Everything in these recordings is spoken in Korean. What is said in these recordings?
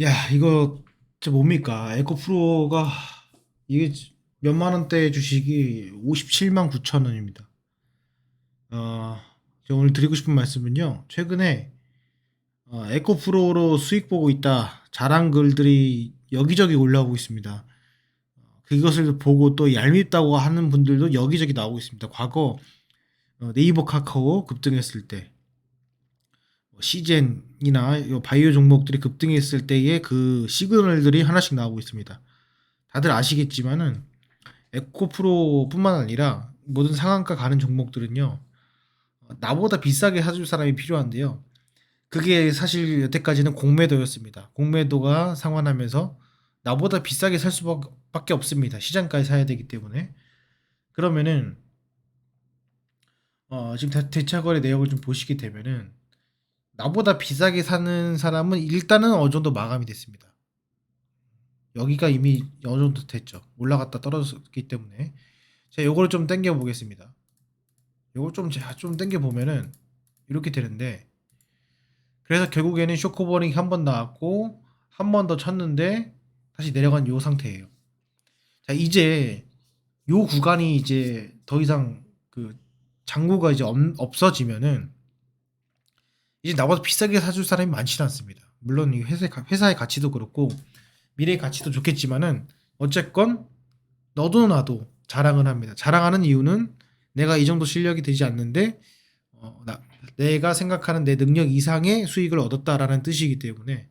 야, 이거 진짜 뭡니까? 에코프로가 이게 몇만 원대 주식이 57만 9천 원입니다. 어, 오늘 드리고 싶은 말씀은요. 최근에 어, 에코프로로 수익 보고 있다. 자랑 글들이 여기저기 올라오고 있습니다. 그것을 보고 또 얄밉다고 하는 분들도 여기저기 나오고 있습니다. 과거 어, 네이버 카카오 급등했을 때뭐 시젠이나 이 바이오 종목들이 급등했을 때의 그 시그널들이 하나씩 나오고 있습니다. 다들 아시겠지만은 에코프로뿐만 아니라 모든 상한가 가는 종목들은요. 어, 나보다 비싸게 사줄 사람이 필요한데요. 그게 사실 여태까지는 공매도였습니다. 공매도가 상환하면서 나보다 비싸게 살 수밖에 없습니다. 시장가에 사야 되기 때문에. 그러면은 어, 지금 대- 대차거래 내역을 좀 보시게 되면은 나보다 비싸게 사는 사람은 일단은 어느 정도 마감이 됐습니다. 여기가 이미 어느 정도 됐죠. 올라갔다 떨어졌기 때문에. 자, 요거를 좀 당겨 보겠습니다. 요걸 좀, 자- 좀 당겨 보면은 이렇게 되는데 그래서 결국에는 쇼크버닝 한번 나왔고 한 번 더 쳤는데 다시 내려간 요 상태예요. 자, 이제 요 구간이 이제 더 이상 그 장구가 이제 없, 없어지면은 이제 나보다 비싸게 사줄 사람이 많지는 않습니다. 물론 이 회사의, 가- 회사의 가치도 그렇고 미래의 가치도 좋겠지만은 어쨌건 너도 나도 자랑을 합니다. 자랑하는 이유는 내가 이 정도 실력이 되지 않는데 어, 나, 내가 생각하는 내 능력 이상의 수익을 얻었다라는 뜻이기 때문에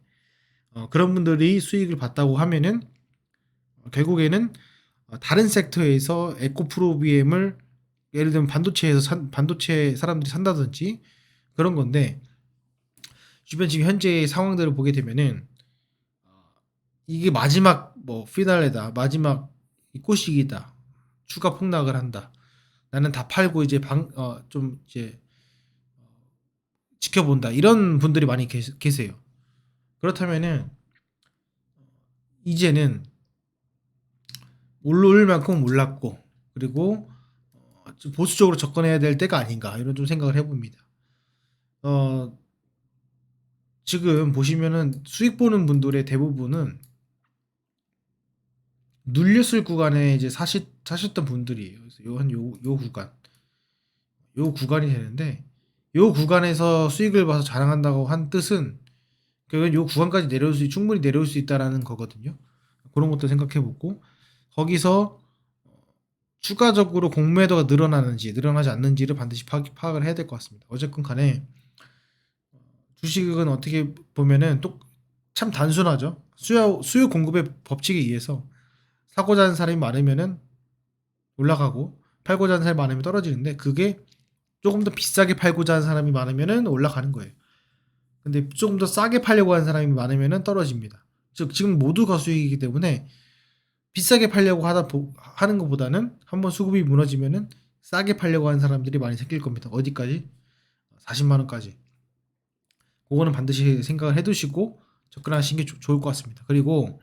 어, 그런 분들이 수익을 봤다고 하면은 어, 결국에는 어, 다른 섹터에서 에코프로비엠을 예를 들면 반도체에서 산, 반도체 사람들이 산다든지 그런 건데 주변 지금 현재의 상황들을 보게 되면은 어, 이게 마지막 뭐 피날레다 마지막 이 꼬시기다 추가 폭락을 한다. 나는 다 팔고 이제 방어좀 이제 어, 지켜본다. 이런 분들이 많이 계, 계세요. 그렇다면은 이제는 올올 만큼 올랐고 그리고 어, 좀 보수적으로 접근해야 될 때가 아닌가 이런 좀 생각을 해봅니다. 어, 지금 보시면은 수익 보는 분들의 대부분은 눌렸을 구간에 이제 사시, 사셨던 분들이에요. 그래서 요 한 요, 요 구간, 요 구간이 되는데 요 구간에서 수익을 봐서 자랑한다고 한 뜻은 결국엔 요 구간까지 내려올 수 충분히 내려올 수 있다라는 거거든요. 그런 것도 생각해 보고 거기서 추가적으로 공매도가 늘어나는지 늘어나지 않는지를 반드시 파악, 파악을 해야 될 것 같습니다. 어쨌건 간에 주식은 어떻게 보면은 또 참 단순하죠. 수요 수요 공급의 법칙에 의해서 사고자 하는 사람이 많으면은 올라가고 팔고자 하는 사람이 많으면 떨어지는데 그게 조금 더 비싸게 팔고자 하는 사람이 많으면은 올라가는 거예요. 근데 조금 더 싸게 팔려고 하는 사람이 많으면은 떨어집니다. 즉 지금 모두가 수익이기 때문에 비싸게 팔려고 하다 보, 하는 것보다는 한번 수급이 무너지면은 싸게 팔려고 하는 사람들이 많이 생길 겁니다. 어디까지? 40만 원까지. 그거는 반드시 생각을 해두시고 접근하시는 게 조- 좋을 것 같습니다. 그리고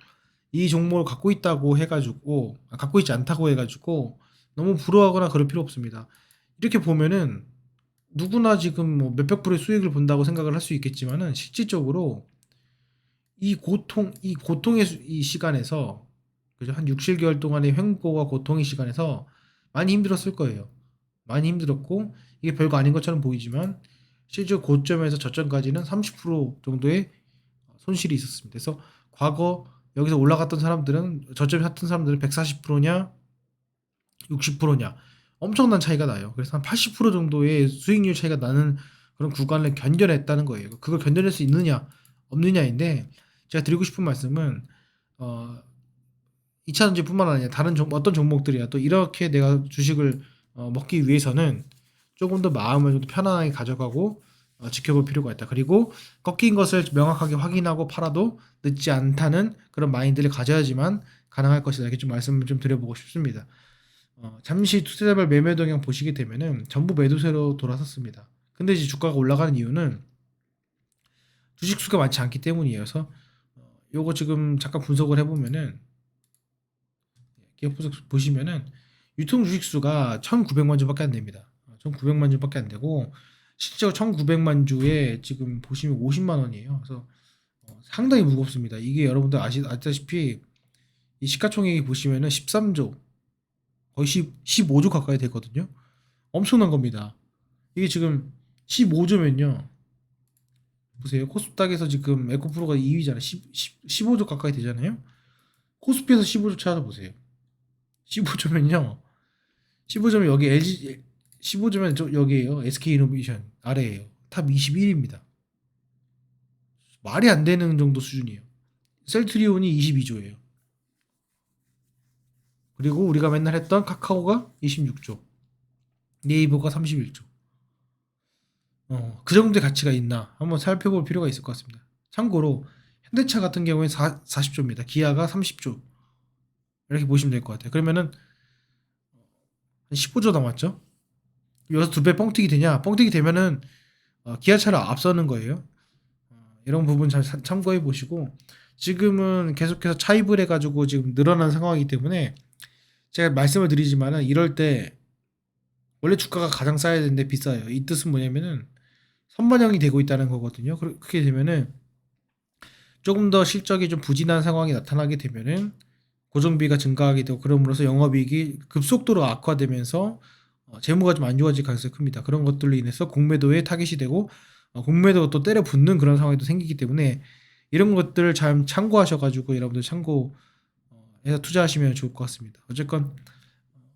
이 종목을 갖고 있다고 해가지고 아, 갖고 있지 않다고 해가지고 너무 부러워하거나 그럴 필요 없습니다. 이렇게 보면은 누구나 지금 뭐 몇백 불의 수익을 본다고 생각을 할 수 있겠지만은 실질적으로 이 고통 이 고통의 수- 이 시간에서 그죠 한 6, 7개월 동안의 횡보와 고통의 시간에서 많이 힘들었을 거예요. 많이 힘들었고 이게 별거 아닌 것처럼 보이지만 실제 고점에서 저점까지는 30% 정도의 손실이 있었습니다. 그래서 과거 여기서 올라갔던 사람들은 저점에 샀던 사람들은 140%냐 60%냐 엄청난 차이가 나요. 그래서 한 80% 정도의 수익률 차이가 나는 그런 구간을 견뎌냈다는 거예요. 그걸 견뎌낼 수 있느냐 없느냐인데 제가 드리고 싶은 말씀은 어 2차전지뿐만 아니라 다른 종, 어떤 종목들이야 또 이렇게 내가 주식을 어, 먹기 위해서는 조금 더 마음을 좀 편안하게 가져가고 어, 지켜볼 필요가 있다. 그리고 꺾인 것을 명확하게 확인하고 팔아도 늦지 않다는 그런 마인드를 가져야지만 가능할 것이다. 이렇게 좀 말씀을 좀 드려보고 싶습니다. 어, 잠시 투자자별 매매 동향 보시게 되면은 전부 매도세로 돌아섰습니다. 근데 이제 주가가 올라가는 이유는 주식 수가 많지 않기 때문이어서 어, 요거 지금 잠깐 분석을 해보면은 기업 분석 보시면은 유통 주식 수가 1,900만 주밖에 안 됩니다. 1,900만 주밖에 안 되고 실제로 1,900만 주에 지금 보시면 50만 원이에요. 그래서 어, 상당히 무겁습니다. 이게 여러분들 아시, 아시다시피 이 시가총액이 보시면은 13조 거의 10, 15조 가까이 되거든요. 엄청난 겁니다. 이게 지금 15조면요. 보세요. 코스닥에서 지금 에코프로가 2위잖아요. 10, 10, 15조 가까이 되잖아요. 코스피에서 15조 찾아보세요. 15조면요. 15조면 여기 LG 15조면 저 여기에요. SK 이노베이션 아래에요. 탑 21입니다. 말이 안 되는 정도 수준이에요. 셀트리온이 22조예요. 그리고 우리가 맨날 했던 카카오가 26조. 네이버가 31조. 어, 그 정도의 가치가 있나 한번 살펴볼 필요가 있을 것 같습니다. 참고로 현대차 같은 경우에 4, 40조입니다. 기아가 30조. 이렇게 보시면 될 것 같아요. 그러면은 한 15조 남았죠? 여기서 두 배 뻥튀기 되냐? 뻥튀기 되면은 어, 기아차를 앞서는 거예요. 어, 이런 부분 잘 사- 참고해 보시고 지금은 계속해서 차입을 해가지고 지금 늘어난 상황이기 때문에 제가 말씀을 드리지만은 이럴 때 원래 주가가 가장 싸야 되는데 비싸요. 이 뜻은 뭐냐면은 선반영이 되고 있다는 거거든요. 그렇- 그렇게 되면은 조금 더 실적이 좀 부진한 상황이 나타나게 되면은 고정비가 증가하게 되고 그럼으로써 영업이익이 급속도로 악화되면서 어, 재무가 좀 안 좋아질 가능성이 큽니다. 그런 것들로 인해서 공매도에 타깃이 되고 어, 공매도가 또 때려 붙는 그런 상황이 또 생기기 때문에 이런 것들을 잘 참고하셔가지고 여러분들 참고해서 투자하시면 좋을 것 같습니다. 어쨌건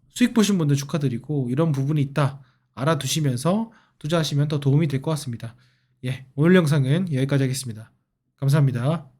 수익 보신 분들 축하드리고 이런 부분이 있다 알아두시면서 투자하시면 더 도움이 될 것 같습니다. 예, 오늘 영상은 여기까지 하겠습니다. 감사합니다.